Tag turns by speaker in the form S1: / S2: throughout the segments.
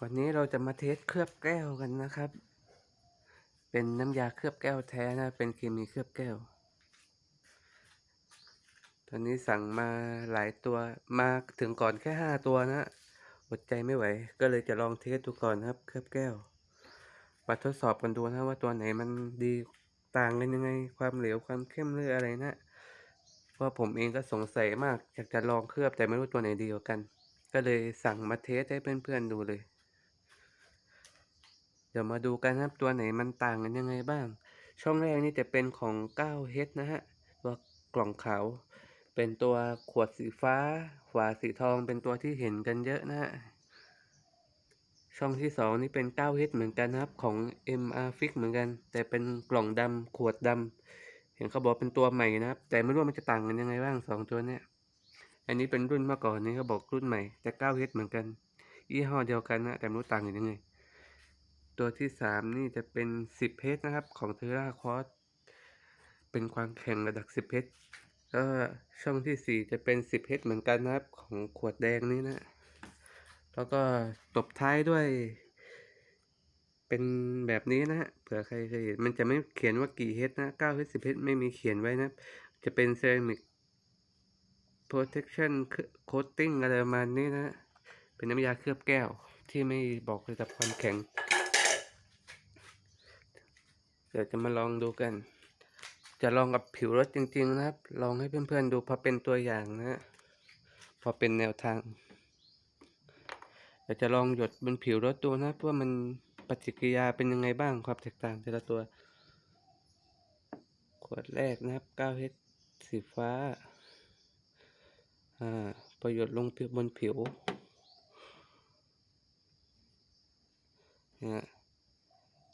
S1: วันนี้เราจะมาเทสเคลือบแก้วกันนะครับ เป็นน้ำยาเคลือบแก้วแท้นะ เป็นเคมีเคลือบแก้ว ตอนนี้สั่งมาหลายตัว มาถึงก่อนแค่ห้าตัวนะ อดใจไม่ไหว ก็เลยจะลองเทสดูก่อนครับ เคลือบแก้ว มาทดสอบกันดูนะว่าตัวไหนมันดีต่างกันยังไง ความเหลว ความเข้มหรืออะไรนะเพราะผมเองก็สงสัยมากอยากจะลองเคลือบแต่ไม่รู้ตัวไหนดีกว่ากัน ก็เลยสั่งมาเทสให้เพื่อนๆดูเลย เดี๋ยวมาดูกันครับตัวไหนมันต่างกันยังไงบ้าง ช่องแรกนี่จะเป็นของ 9H นะฮะตัวกล่องขาวเป็นตัวขวดสีฟ้าฝาสีทองเป็นตัวที่เห็นกันเยอะนะฮะช่องที่สองนี่เป็น 9H เหมือนกันนะครับของ MR Fix เหมือนกัน แต่เป็นกล่องดำขวดดำเห็นเขาบอกเป็นตัวใหม่นะครับ แต่ไม่รู้ว่ามันจะต่างกันยังไงบ้างสองตัวเนี้ย อันนี้เป็นรุ่นเมื่อก่อนนี้เขาบอกรุ่นใหม่แต่ 9H เฮดเหมือนกันยี่ห้อเดียวกันนะแต่ไม่รู้ต่างกันยังไง ตัวที่สามนี่จะเป็น 10H นะครับ ของ t e r r a q u a r t เป็นความแข็งระดับ 10H แล้วช่องที่สี่จะเป็น 10H เฮดเหมือนกันนะครับ ของขวดแดงนี้นะ แล้วก็ตบท้ายด้วย เป็นแบบนี้นะฮะเผื่อใครเคยเห็นมันจะไม่เขียนว่ากี่เฮดนะ9เฮด10เฮดไม่มีเขียนไว้นะ จะเป็นเซรามิก protection coating อะไรประมาณนี้นะ เป็นน้ำยาเคลือบแก้วที่ไม่บอกระดับความแข็ง เดี๋ยวจะมาลองดูกัน จะลองกับผิวรถจริง ๆ นะครับ ลองให้เพื่อนๆดูพอเป็นตัวอย่างนะ พอเป็นแนวทางเดี๋ยวจะลองหยดบนผิวรถดูนะว่ามันปฏิกิริยาเป็นยังไงบ้างความแตกต่างแต่ละตัว ขวดแรกนะครับ 9H สีฟ้าอ่า ประโยชน์ลงบนผิวนี่ย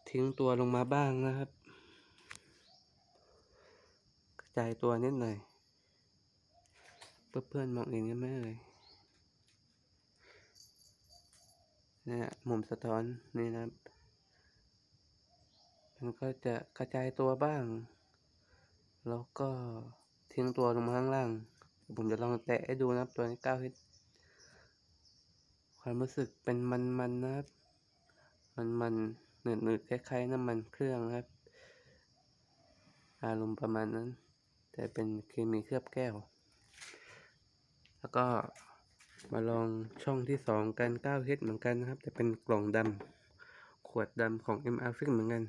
S1: ทิ้งตัวลงมาบ้างนะครับ กระจายตัวนิดหน่อย เพื่อเพื่อนมองเองได้ไหมเอ่ยเนี่ยมุมสะท้อนนี่นะครับมันก็จะกระจายตัวบ้าง แล้วก็ทิ้งตัวลงมาข้างล่าง ผมจะลองแตะให้ดูนะครับตัวนี้เก้าฮิตความรู้สึกเป็นมันๆนนะครับ มันมันหนืดหนืดๆคล้ายๆน้ำมันเครื่องนะครับ อารมณ์ประมาณนั้น แต่เป็นเคมีเคลือบแก้ว แล้วก็มาลองช่องที่สองกัน 9H เหมือนกันนะครับ แต่เป็นกล่องดำขวดดำของ MR Fix เหมือนกัน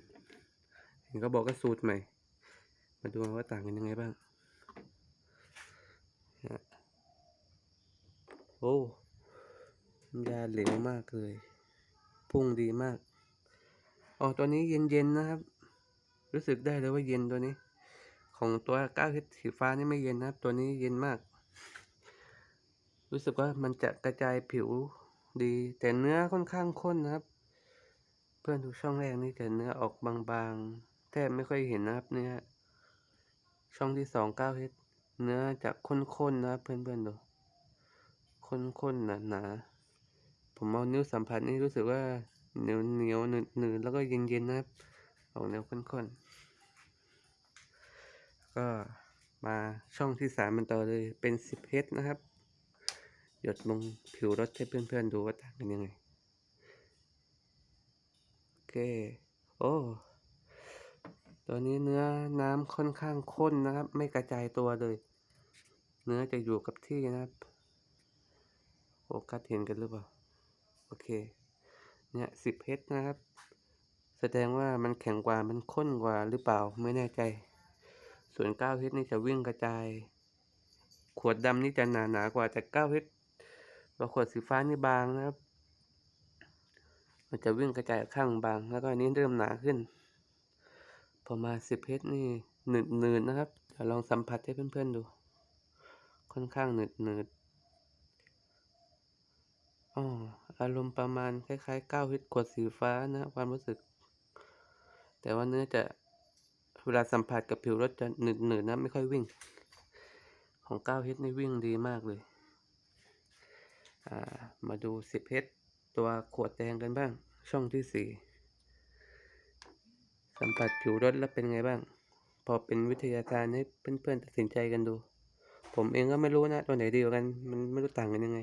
S1: เห็นเขาบอกก็สูตรใหม่ มาดูว่าต่างกันยังไงบ้างนะ โอ้ยาเหลวมากเลย พุ่งดีมาก อ๋อ ตัวนี้เย็นๆนะครับ รู้สึกได้เลยว่าเย็นตัวนี้ ของตัว 9H สีฟ้านี่ไม่เย็นนะครับ ตัวนี้เย็นมาก รู้สึกว่ามันจะกระจายผิวดี แต่เนื้อค่อนข้างข้นนะครับ เพื่อนดูช่องแรกนี่แต่เนื้อออกบางๆ แทบไม่ค่อยเห็นนะครับเนื้อช่องที่สอง 9H เนื้อจะข้นๆนะครับเพื่อนๆดู ข้นๆหนาๆ ผมเอานิ้วสัมผัสนี่รู้สึกว่าเหนียวเหนียวหนืดหนืดแล้วก็เย็นๆนะครับ ออกแนวข้นๆ ก็มาช่องที่สามมันต่อเลยเป็น 10H นะครับ หยดลงผิวรถให้เพื่อนๆดูว่าต่างกันยังไง โอเค โอ้ตัวนี้เนื้อน้ำค่อนข้างข้นนะครับ ไม่กระจายตัวเลย เนื้อจะอยู่กับที่นะครับ โฟกัสเห็นกันหรือเปล่า โอเค เนี่ยสิบเฮดนะครับ แสดงว่ามันแข็งกว่ามันข้นกว่าหรือเปล่าไม่แน่ใจ ส่วนเก้าเฮดนี่จะวิ่งกระจาย ขวดดำนี่จะหนาหนากว่าแต่เก้าเฮดแล้วขวดสีฟ้านี่บางนะครับ มันจะวิ่งกระจายข้างบาง แล้วก็อันนี้เริ่มหนาขึ้น พอมาสิบเฮดนี่หนืดหนืดนะครับเดี๋ยวลองสัมผัสให้เพื่อนๆดู ค่อนข้างหนืดหนืด อ๋ออารมณ์ประมาณคล้ายๆเก้าเฮดขวดสีฟ้านะความรู้สึก แต่ว่าเนื้อจะเวลาสัมผัสกับผิวรถจะหนืดหนืดนะ ไม่ค่อยวิ่ง ของเก้าเฮดนี่วิ่งดีมากเลย อ่า มาดูสิบเฮดตัวขวดแดงกันบ้าง ช่องที่สี่สัมผัสผิวรถแล้วเป็นไงบ้าง พอเป็นวิทยาทานให้เพื่อนๆตัดสินใจกันดู ผมเองก็ไม่รู้นะ ตัวไหนดีกว่ากัน มันไม่รู้ต่างกันยังไง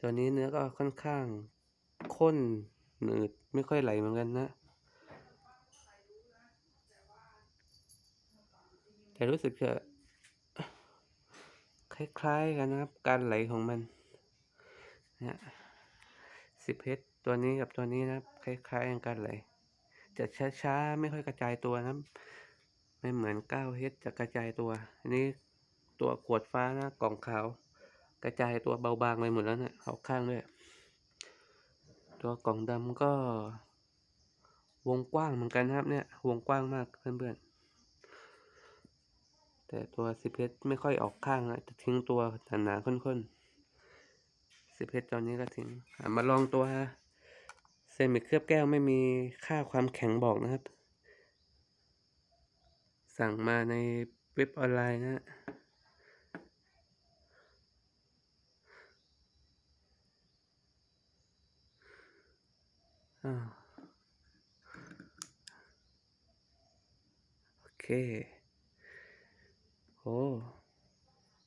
S1: ตัวนี้เนื้อก็ค่อนข้างข้นหนืดไม่ค่อยไหลเหมือนกันนะ แต่รู้สึกจะคล้ายๆกันนะครับ การไหลของมันนะสิบเฮดตัวนี้กับตัวนี้นะครับ คล้ายๆกันการไหลจะช้าๆ ไม่ค่อยกระจายตัวนะไม่เหมือนเก้าเฮดจะกระจายตัว อันนี้ตัวขวดฟ้านะกล่องขาว กระจายตัวเบาบางไปหมดแล้วเนะี่ยเอาข้างด้วย ตัวกล่องดำก็ วงกว้างเหมือนกันนะครับเนี่ย วงกว้างมากเพื่อนๆ แต่ตัวสิบเฮดไม่ค่อยออกข้างนะจะทิ้งตัวหนาๆข้นๆสิบเฮดตอนนี้ก็ทิ้งมาลองตัวเซมิเคลือบแก้วไม่มีค่าความแข็งบอกนะครับ สั่งมาในเว็บออนไลน์นะ โอเค โอ้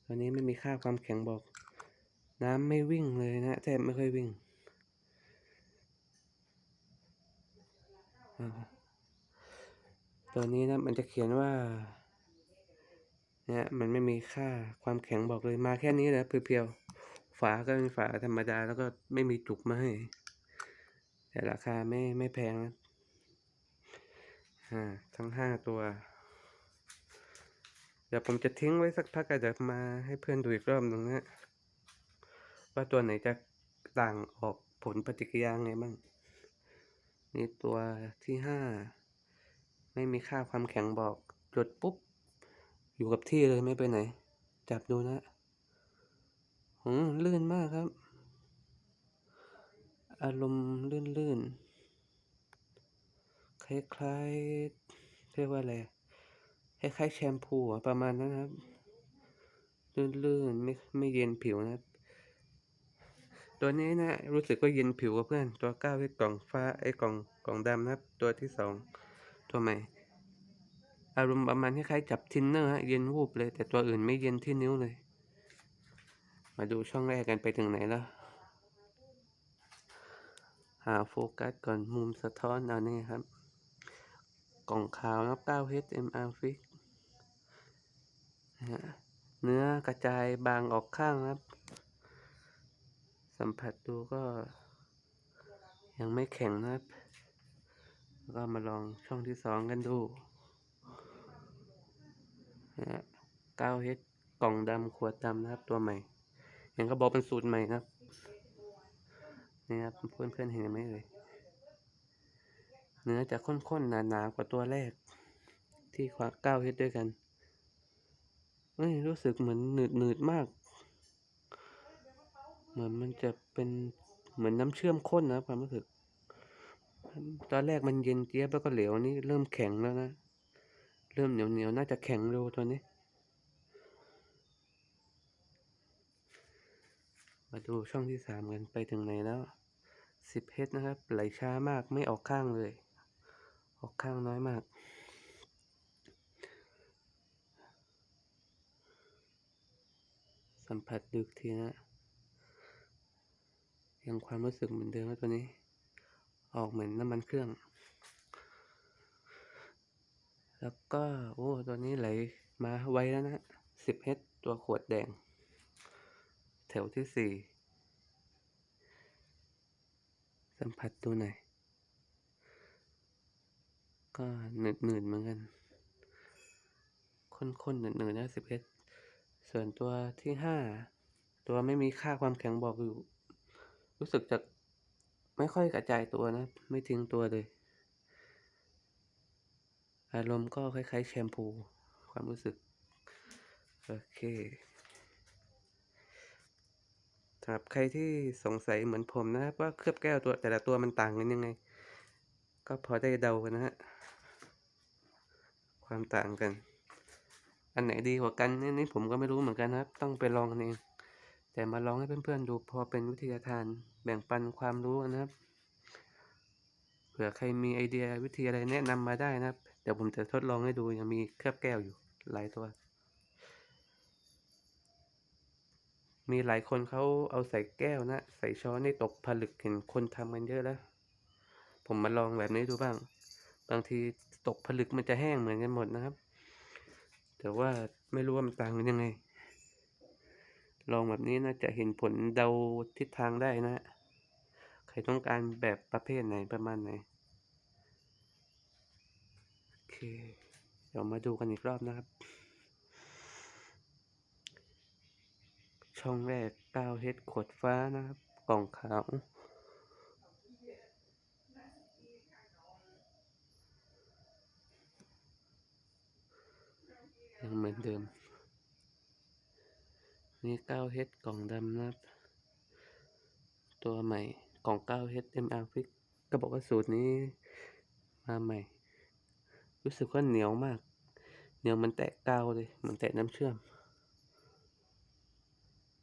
S1: วันนี้ไม่มีค่าความแข็งบอก น้ำไม่วิ่งเลยนะแทบไม่ค่อยวิ่งตัวนี้นะมันจะเขียนว่า เนี่ยมันไม่มีค่าความแข็งบอกเลยมาแค่นี้นะเพียวๆฝาก็เป็นฝาธรรมดาแล้วก็ไม่มีจุกมาให้ แต่ราคาไม่ไม่แพงนะอ่าทั้งห้าตัว เดี๋ยวผมจะทิ้งไว้สักพักก็จะมาให้เพื่อนดูอีกรอบหนึ่งนะว่าตัวไหนจะต่างออกผลปฏิกิริยาไงบ้างนี่ตัวที่ห้าไม่มีค่าความแข็งบอกจดปุ๊บ อยู่กับที่เลยไม่ไปไหน จับดูนะ หืมลื่นมากครับ อารมณ์ลื่นๆ คล้ายๆ เรียกว่าอะไร คล้ายๆแชมพูประมาณนั้นครับ ลื่นๆ ไม่ไม่เย็นผิวนะครับ ตัวนี้นะ รู้สึกว่าเย็นผิวกับเพื่อน ตัวเก้าที่กล่องฟ้าไอ้กล่องกล่องดำนะครับ ตัวที่สองตัวใหม่ อารมณ์ประมาณคล้ายๆจับทินเนอร์ฮะ เย็นวูบเลย แต่ตัวอื่นไม่เย็นที่นิ้วเลย มาดูช่องแรกกันไปถึงไหนแล้วาโฟกัสก่อนมุมสะท้อนเอาเนี่ยครับ กล่องขาวนับ9 HMR Fix เนื้อกระจายบางออกข้างครับ สัมผัสดูก็ ยังไม่แข็งนะครับ ก็มาลองช่องที่สองกันดู 9H กล่องดำขวดดำนะครับตัวใหม่เห็นก็บอกเป็นสูตรใหม่นะครับ นี่ครับเพื่อนเพื่อนๆเห็นไหมเอ่ยเนื้อจะข้นๆหนาๆกว่าตัวแรก ที่คว้าเก้าเฮ็ดด้วยกันเอ้ยรู้สึกเหมือนหนืดหนืดมาก เหมือนมันจะเป็นเหมือนน้ำเชื่อมข้นนะความรู้สึก ตอนแรกมันเย็นเจี๊ยบแล้วก็เหลวนี่เริ่มแข็งแล้วนะ เริ่มเหนียวเหนียวน่าจะแข็งเร็วตัวนี้ มาดูช่องที่สามกันไปถึงไหนแล้วสิบเฮดนะครับ ไหลช้ามากไม่ออกข้างเลย ออกข้างน้อยมาก สัมผัสดึกทีนะ ยังความรู้สึกเหมือนเดิมตัวนี้ ออกเหมือนน้ำมันเครื่อง แล้วก็ โอ้ ตัวนี้ไหลมาไวแล้วนะสิบเฮดตัวขวดแดง แถวที่สี่สัมผัสดูหน ก็หนืดหนืดๆเหมือนกันข้นๆหนืดหนืดนะสิบเอสส่วนตัวที่ห้าตัวไม่มีค่าความแข็งบอกอยู่ รู้สึกจะไม่ค่อยกระจายตัวนะ ไม่ทิ้งตัวเลย อารมณ์ก็คล้ายๆแชมพู ความรู้สึก โอเค สำหรับใครที่สงสัยเหมือนผมนะครับ ว่าเคลือบแก้วตัวแต่ละตัวมันต่างกันยังไง ก็พอได้เดากันนะฮะความต่างกัน อันไหนดีกว่ากันนี่นี่ผมก็ไม่รู้เหมือนกันนะครับ ต้องไปลองกันเองแต่มาลองให้เพื่อนๆดูพอเป็นวิทยาทานแบ่งปันความรู้นะครับเผื่อใครมีไอเดียวิธีอะไรแนะนำมาได้นะครับ เดี๋ยวผมจะทดลองให้ดูยังมีเคลือบแก้วอยู่หลายตัว มีหลายคนเขาเอาใส่แก้วนะ ใส่ช้อนนี่ตกผลึกเห็นคนทำกันเยอะแล้ว ผมมาลองแบบนี้ดูบ้าง บางทีตกผลึกมันจะแห้งเหมือนกันหมดนะครับ แต่ว่าไม่รู้ว่ามันต่างกันยังไง ลองแบบนี้น่าจะเห็นผลเดาทิศทางได้นะฮะใครต้องการแบบประเภทไหนประมาณไหน โอเค เดี๋ยวมาดูกันอีกรอบนะครับ ช่องแรก 9H ขวดฟ้านะครับ กล่องขาวยังเหมือนเดิม นี่ 9H กล่องดำนะครับ ตัวใหม่กล่อง 9H MR Fix ก็บอกว่าสูตรนี้มาใหม่ รู้สึกว่าเหนียวมาก เหนียวมันแตะกาวเลย มันแตะน้ำเชื่อม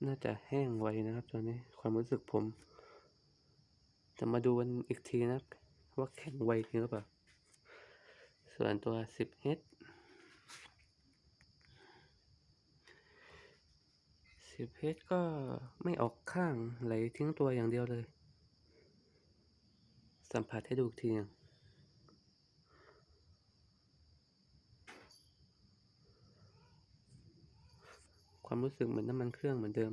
S1: น่าจะแห้งไวนะครับตัวนี้ความรู้สึกผม จะมาดูกันอีกทีนะว่าแข็งไวจริงหรือเปล่า ส่วนตัว 10H 10H ก็ไม่ออกข้างไหลทิ้งตัวอย่างเดียวเลย สัมผัสให้ดูทีหนึง ความรู้สึกเหมือนน้ำมันเครื่องเหมือนเดิม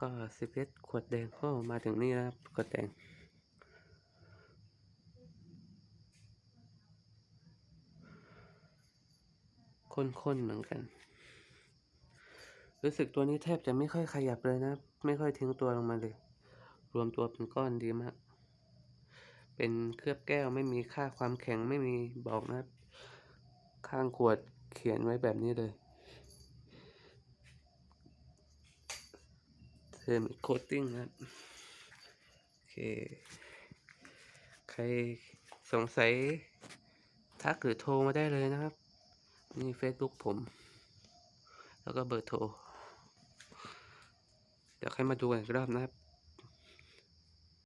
S1: ก็11ขวดแดงก็มาถึงนี่นะครับขวดแดงข้นๆเหมือนกัน รู้สึกตัวนี้แทบจะไม่ค่อยขยับเลยนะ ไม่ค่อยทิ้งตัวลงมาเลย รวมตัวเป็นก้อนดีมาก เป็นเคลือบแก้วไม่มีค่าความแข็งไม่มีบอกนะ ข้างขวดเขียนไว้แบบนี้เลย เทอร์มิโคตติ้งครับโอเค ใครสงสัยทักหรือโทรมาได้เลยนะครับ นี่ Facebook ผม แล้วก็เบอร์โทร เดี๋ยวใครมาดูกันอีกรอบนะครับ